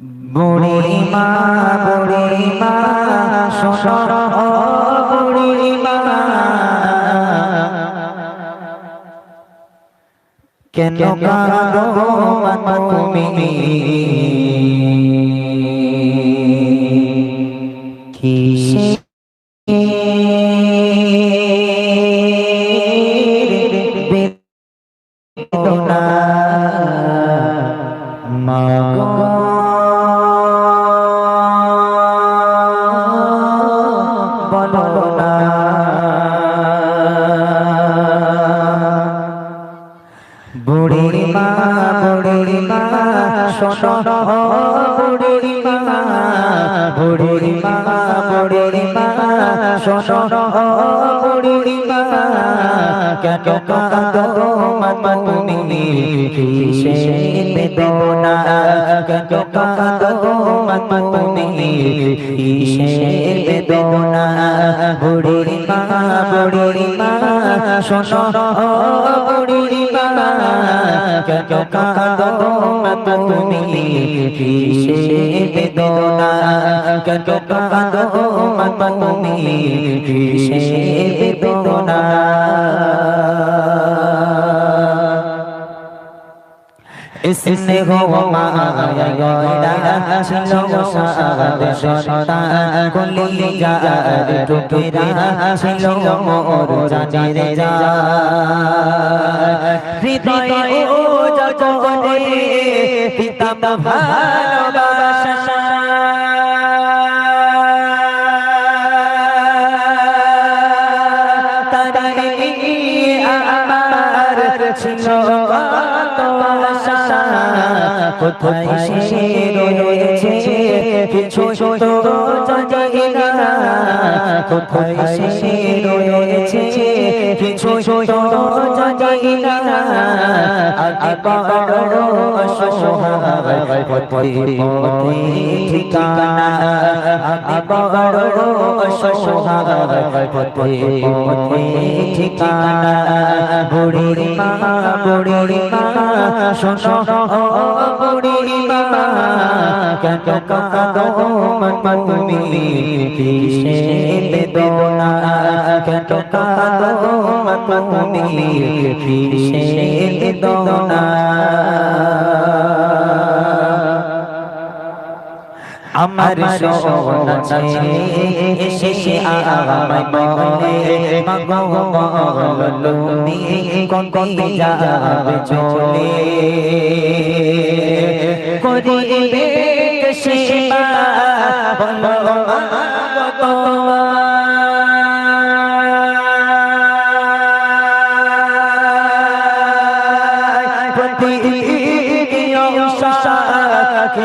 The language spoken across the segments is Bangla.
বুড়ি মা বুড়ি মা শোনো বুড়ি মা কেন কাঁদো তুমি? বলো না। বুড়ি মা বুড়ি মা শোনো বুড়ি মা বুড়ি মা বুড়ি মা শোনো বুড়ি মা কেন কাঁদো মা তুমি? কিসে তুমি কিসে বেদনা বুড়ি মা বুড়ি মা, শোনো বুড়ি মা কেন কাঁদো তুমি কিসে বেদনা কেন কাঁদো তুমি কিসে বেদনা। স্নেহ মায়া গয়রা ছিল সাদ সন্তান কলি যার টুকিরা ছিল মোর জানি রে যা হৃদয়ে ও জগতে পিতা ভালোবাসা তারাই আমার ছিল কোথায় সে রয়েছে কিছু তো জানি না কোথায় সে রয়েছে কিছু তো জানি ঠিকানা অসহায় পথে পথে ঠিকানা বুড়ি মা বুড়ি মা শোনো বুড়ি মা কেন কাঁদো মন মন আমার সোনা ছেলে এসে আমায় বলে মাগো বলো তুমি কোন কোন যাবে চলে করিবে সেবা বলো প্রতি অংশাকে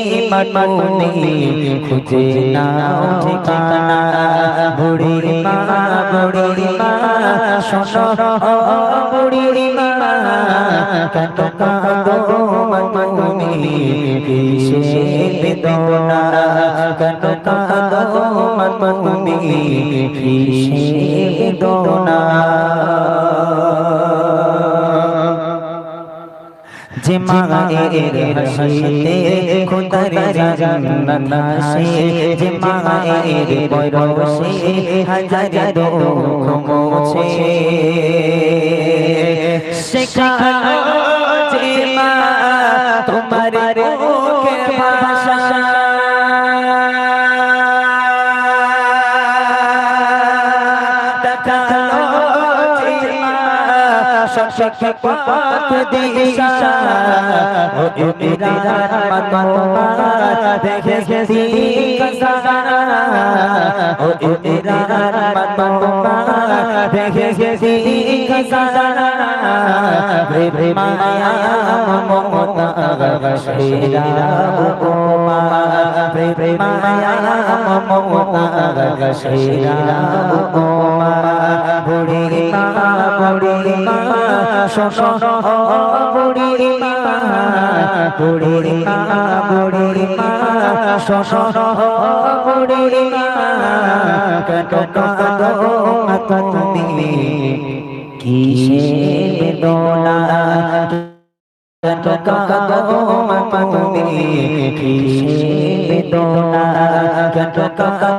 না ঠিকানা আজ থেকে মরমুনি খুঁজে না ঠিকানা। বুড়ি মা বুড়ি মা শোনো বুড়ি মা কেন কাঁদো মরমুনি কিসে বেদনা? কেন কাঁদো মরমুনি কিসে বেদনা? যে মায়ের হাসিতে খোদার জান্নাত আসে যে মায়ের বরসে হাজার দুঃখ মোছে। শেখানো যে মা তোমার মুখের ভাষা। শশক পথ দিশা। ও ইমরান মতমা দেখে গেছি কসানা ও ইমরান মতমা দেখে গেছি কসানা প্রেম মায়া মমতা গশেরা উপমা প্রেম মায়া মমতা গশেরা উপমা বুড়ি মা শোনো বুড়ি মা বুড়ি মা বুড়ি মা শোনো বুড়ি মা কত কত তুমি, কিসের বেদনা কত কত তুমি, কিসের বেদনা কত কত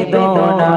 বেদনা